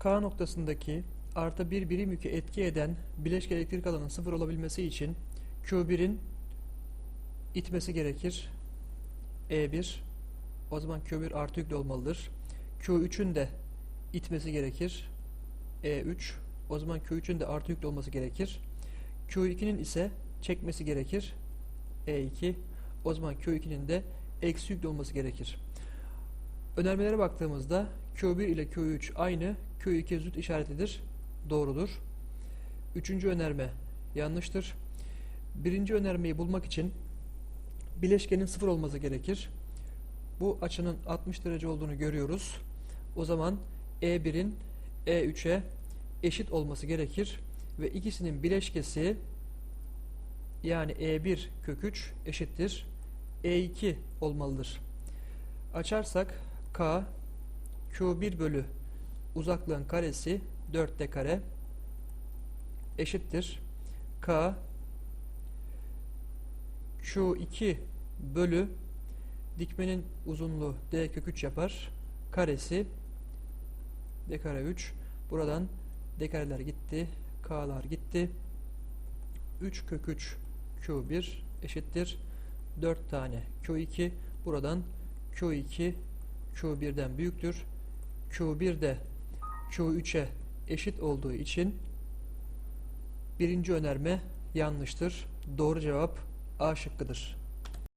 K noktasındaki artı bir birim yükü etki eden bileşke elektrik alanının sıfır olabilmesi için Q1'in itmesi gerekir. E1 o zaman Q1 artı yüklü olmalıdır. Q3'ün de itmesi gerekir. E3 o zaman Q3'ün de artı yüklü olması gerekir. Q2'nin ise çekmesi gerekir. E2 o zaman Q2'nin de eksi yüklü olması gerekir. Önermelere baktığımızda Q1 ile Q3 aynı, Q2 zıt işaretidir. Doğrudur. Üçüncü önerme yanlıştır. Birinci önermeyi bulmak için bileşkenin sıfır olması gerekir. Bu açının 60 derece olduğunu görüyoruz. O zaman E1'in E3'e eşit olması gerekir ve ikisinin bileşkesi yani E1 kök 3 eşittir E2 olmalıdır. Açarsak K Q1 bölü uzaklığın karesi 4D kare eşittir K. Q2 bölü dikmenin uzunluğu D kök 3 yapar. Karesi D kare 3 buradan D kareler gitti K'lar gitti. 3 kök 3 Q1 eşittir. 4 tane Q2 buradan Q2 Q1'den büyüktür. Q1 de Q3'e eşit olduğu için birinci önerme yanlıştır. Doğru cevap A şıkkıdır.